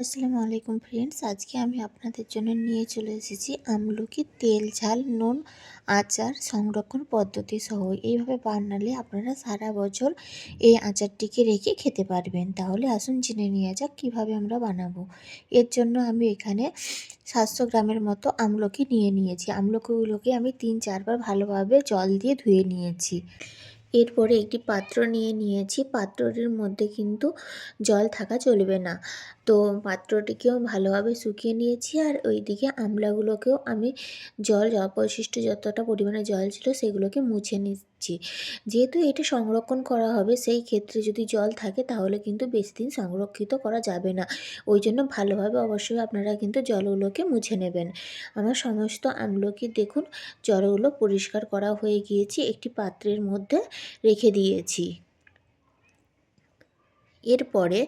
আসসালামু আলাইকুম ফ্রেন্ডস আজকে আমি আপনাদের জন্য নিয়ে চলে এসেছি আমলকি তেল, ঝাল, নুন, আচার সংরক্ষণ পদ্ধতি সহ। এইভাবে বানালে আপনারা সারা বছর এই আচারটিকে রেখে খেতে পারবেন। তাহলে আসুন জেনে নিয়ে যাক কীভাবে আমরা বানাবো। এর জন্য আমি এখানে সাতশো গ্রামের মতো আমলকি নিয়ে নিয়েছি। আমলকিগুলোকে আমি তিন, চারবার ভালোভাবে জল দিয়ে ধুয়ে নিয়েছি। এরপরে একটি পাত্র নিয়ে নিয়েছি। পাত্রটির মধ্যে কিন্তু জল থাকা চলবে না। তো পাত্রটিকেও ভালোভাবে শুকিয়ে নিয়েছি আর ওইদিকে আমলাগুলোকেও আমি জল অবশিষ্ট যতটা পরিমাণে জল ছিল সেগুলোকে মুছে নিচ্ছি। যেহেতু এটা সংরক্ষণ করা হবে, সেই ক্ষেত্রে যদি জল থাকে, তাহলে কিন্তু বেশি দিন সংরক্ষিত করা যাবে না। ওই জন্য ভালোভাবে অবশ্যই আপনারা কিন্তু জলগুলোকে মুছে নেবেন। আমার সমস্ত আমলকি দেখুন, জলগুলো পরিষ্কার করা হয়ে গিয়েছে, একটি পাত্রের মধ্যে রেখে দিয়েছি। এরপরে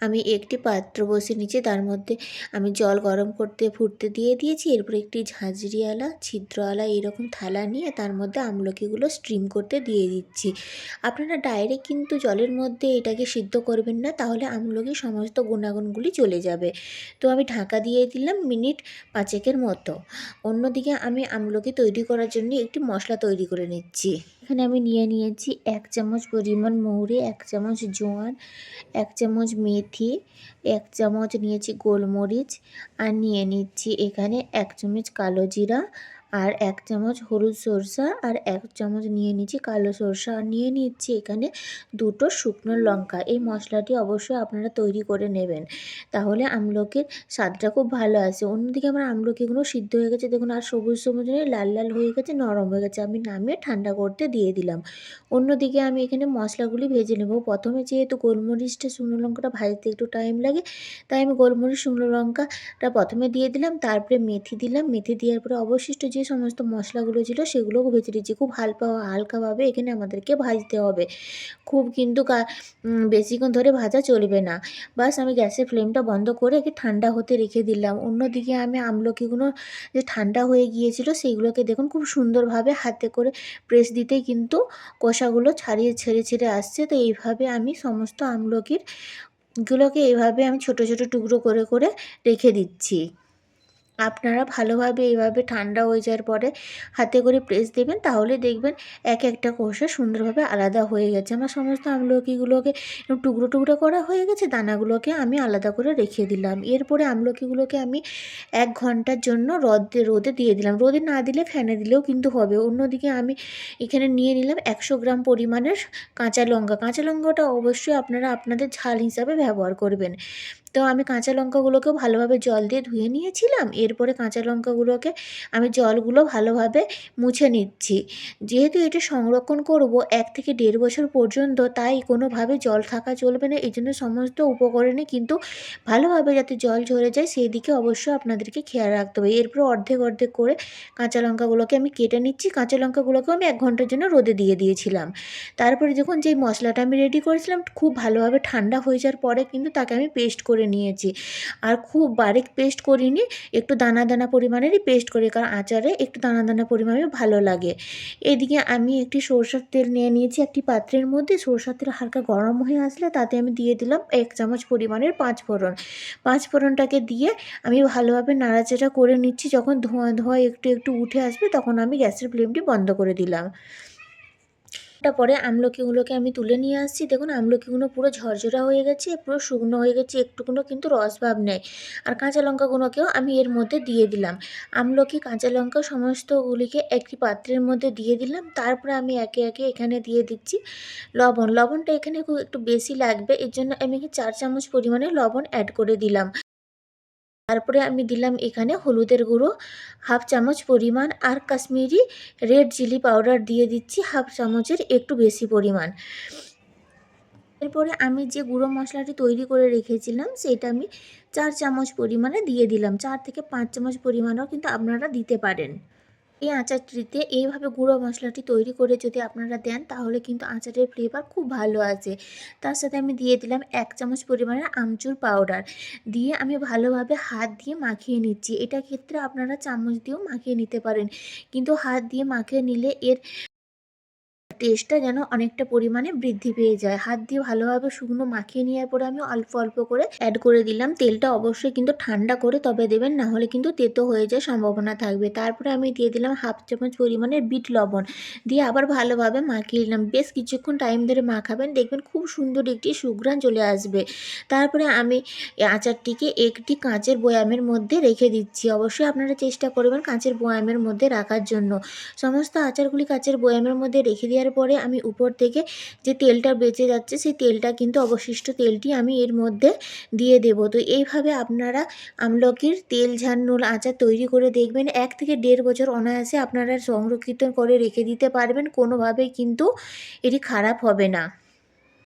আমি একটি পাত্র বসে নিচে তার মধ্যে আমি জল গরম করতে, ফুটতে দিয়ে দিয়েছি। এরপরে একটি ঝাঁঝরিওয়ালা, ছিদ্রওয়ালা এরকম থালা নিয়ে তার মধ্যে আমলকিগুলো স্ট্রিম করতে দিয়ে দিচ্ছি। আপনারা ডাইরেক্ট কিন্তু জলের মধ্যে এটাকে সিদ্ধ করবেন না, তাহলে আমলকি সমস্ত গুণাগুণগুলি চলে যাবে। তো আমি ঢাকা দিয়ে দিলাম মিনিট পাঁচেকের মতো। অন্যদিকে আমি আমলকি তৈরি করার জন্য একটি মশলা তৈরি করে নিচ্ছি। এখানে আমি নিয়ে নিয়েছি এক চামচ পরিমাণ মৌরি, এক চামচ জোয়ান এক চামচ মেথি, এক চামচ নিয়েছি গোলমরিচ, আর নিয়ে নিচ্ছি এখানে এক চামচ কালো জিরা আর এক চামচ হলুদ সরষা আর এক চামচ নিয়ে নিচ্ছি কালো সরষা। আর নিয়ে নিচ্ছি এখানে দুটো শুকনো লঙ্কা। এই মশলাটি অবশ্যই আপনারা তৈরি করে নেবেন। তাহলে আমলকির স্বাদটা খুব ভালো আসে। অন্যদিকে আমার আমলকিগুলো সিদ্ধ হয়ে গেছে। দেখুন, আর সবুজ সবুজ লাল লাল হয়ে গেছে, নরম হয়ে গেছে। আমি নামিয়ে ঠান্ডা করতে দিয়ে দিলাম। অন্যদিকে আমি এখানে মশলাগুলি ভেজে নেব। প্রথমে যেহেতু গোলমরিচটা, শুকনো লঙ্কাটা ভাজতে একটু টাইম লাগে, তাই আমি গোলমরিচ, শুকনো লঙ্কাটা প্রথমে দিয়ে দিলাম। তারপরে মেথি দিলাম। মেথি দেওয়ার পরে অবশিষ্ট যে সমস্ত মশলাগুলো ছিল সেগুলোও ভেজে দিচ্ছি খুব হালকা, হালকাভাবে এখানে আমাদেরকে ভাজতে হবে। খুব কিন্তু বেশিক্ষণ ধরে ভাজা চলবে না। বাস আমি গ্যাসের ফ্লেমটা বন্ধ করে একে ঠান্ডা হতে রেখে দিলাম। অন্যদিকে আমি আমলকিগুলো যে ঠান্ডা হয়ে গিয়েছিল সেইগুলোকে দেখুন খুব সুন্দরভাবে হাতে করে প্রেস দিতেই কিন্তু কষাগুলো ছাড়িয়ে, ছেড়ে ছেড়ে আসছে। তো এইভাবে আমি সমস্ত আমলকির গুলোকে এইভাবে আমি ছোট ছোট টুকরো করে করে রেখে দিচ্ছি। আপনারা ভালোভাবে এইভাবে ঠান্ডা হয়ে যাওয়ার পরে হাতে করে প্রেস দেবেন, তাহলে দেখবেন এক একটা কোষা সুন্দরভাবে আলাদা হয়ে গেছে। আমার সমস্ত আমলকিগুলোকে টুকরো টুকরো করা হয়ে গেছে, দানাগুলোকে আমি আলাদা করে রেখে দিলাম। এরপরে আমলকিগুলোকে আমি এক ঘণ্টার জন্য রোদে রোদে দিয়ে দিলাম। রোদে না দিলে ফ্যানে দিলেও কিন্তু হবে। অন্যদিকে আমি এখানে নিয়ে নিলাম একশো গ্রাম পরিমাণের কাঁচা লঙ্কা। কাঁচা লঙ্কাটা অবশ্যই আপনারা আপনাদের ঝাল হিসাবে ব্যবহার করবেন। তো আমি কাঁচা লঙ্কাগুলোকেও ভালোভাবে জল দিয়ে ধুয়ে নিয়েছিলাম। এরপরে কাঁচা লঙ্কাগুলোকে আমি জলগুলো ভালোভাবে মুছে নিচ্ছি। যেহেতু এটা সংরক্ষণ করব এক থেকে দেড় বছর পর্যন্ত, তাই কোনোভাবে জল থাকা চলবে না। এই জন্য সমস্ত উপকরণে কিন্তু ভালোভাবে যাতে জল ঝরে যায় সেই দিকে অবশ্যই আপনাদেরকে খেয়াল রাখতে হবে। এরপর অর্ধেক অর্ধেক করে কাঁচা লঙ্কাগুলোকে আমি কেটে নিচ্ছি। কাঁচা লঙ্কাগুলোকেও আমি এক ঘণ্টার জন্য রোদে দিয়ে দিয়েছিলাম। তারপরে যখন যেই মশলাটা আমি রেডি করেছিলাম, খুব ভালোভাবে ঠান্ডা হয়ে যাওয়ার পরে কিন্তু তাকে আমি পেস্ট করে নিয়েছি। আর খুব বারিক পেস্ট করিনি, একটু দানা দানা পরিমাণেরই পেস্ট করি, কারণ আচারে একটু দানা দানা পরিমাণে ভালো লাগে। এদিকে আমি একটি সরষের তেল নিয়ে নিয়েছি, একটি পাত্রের মধ্যে। সরষের তেল হালকা গরম হয়ে আসলে তাতে আমি দিয়ে দিলাম এক চামচ পরিমাণের পাঁচ ফোড়ন। পাঁচ ফোড়নটাকে দিয়ে আমি ভালোভাবে নাড়াচাড়া করে নিচ্ছি। যখন ধোঁয়া ধোঁয়া একটু একটু উঠে আসবে, তখন আমি গ্যাসের ফ্লেমটি বন্ধ করে দিলাম। পরে আমলকিগুলোকে আমি তুলে নিয়ে আসছি। দেখুন, আমলকিগুলো পুরো ঝরঝরা হয়ে গেছে, পুরো শুকনো হয়ে গেছে একটুকুনো কিন্তু রসভাব নেই। আর কাঁচা লঙ্কাগুলোকেও আমি এর মধ্যে দিয়ে দিলাম। আমলকি, কাঁচা লঙ্কা সমস্তগুলিকে একটি পাত্রের মধ্যে দিয়ে দিলাম। তারপরে আমি একে একে এখানে দিয়ে দিচ্ছি লবণ। লবণটা এখানে একটু বেশি লাগবে, এর জন্য আমি চার চামচ পরিমাণে লবণ অ্যাড করে দিলাম। তারপরে আমি দিলাম এখানে হলুদের গুঁড়ো, হাফ চামচ পরিমাণ, আর কাশ্মীরি রেড চিলি পাউডার দিয়ে দিচ্ছি হাফ চামচের একটু বেশি পরিমাণ। এরপরে আমি যে গুঁড়ো মশলাটি তৈরি করে রেখেছিলাম, সেটা আমি চার চামচ পরিমাণে দিয়ে দিলাম। চার থেকে পাঁচ চামচ পরিমাণও কিন্তু আপনারা দিতে পারেন। এই আচারটিতে এইভাবে গুঁড়ো মশলাটি তৈরি করে যদি আপনারা দেন, তাহলে কিন্তু আচারের ফ্লেভার খুব ভালো আছে তার সাথে আমি দিয়ে দিলাম এক চামচ পরিমাণের আমচুর পাউডার দিয়ে আমি ভালোভাবে হাত দিয়ে মাখিয়ে নিচ্ছি। এটা ক্ষেত্রে আপনারা চামচ দিয়েও মাখিয়ে নিতে পারেন। কিন্তু হাত দিয়ে মাখিয়ে নিলে এর টেস্টটা যেন অনেকটা পরিমাণে বৃদ্ধি পেয়ে যায়। হাত দিয়ে ভালোভাবে শুকনো মাখিয়ে নেওয়ার পরে আমি অল্প অল্প করে অ্যাড করে দিলাম। তেলটা অবশ্যই কিন্তু ঠান্ডা করে তবে দেবেন, না হলে কিন্তু তেতো হয়ে যাওয়ার সম্ভাবনা থাকবে। তারপরে আমি দিয়ে দিলাম হাফ চামচ পরিমাণের বিট লবণ। দিয়ে আবার ভালোভাবে মাখিয়ে নিলাম। বেশ কিছুক্ষণ টাইম ধরে মাখাবেন, দেখবেন খুব সুন্দর একটি সুঘ্রাণ চলে আসবে। তারপরে আমি আচারটিকে একটি কাঁচের বয়ামের মধ্যে রেখে দিচ্ছি। অবশ্যই আপনারা চেষ্টা করবেন কাঁচের বয়ামের মধ্যে রাখার জন্য। সমস্ত আচারগুলি কাঁচের বয়ামের মধ্যে রেখে দেওয়ার পরে আমি উপর থেকে যে তেলটা বেঁচে যাচ্ছে, সেই তেলটা কিন্তু অবশিষ্ট তেলটি আমি এর মধ্যে দিয়ে দেব। তো এইভাবে আপনারা আমলকির তেল ঝান্নুল আচার তৈরি করে দেখবেন। এক থেকে দেড় বছর অনায়াসে আপনারা সংরক্ষিত করে রেখে দিতে পারবেন, কোনোভাবেই কিন্তু এটি খারাপ হবে না।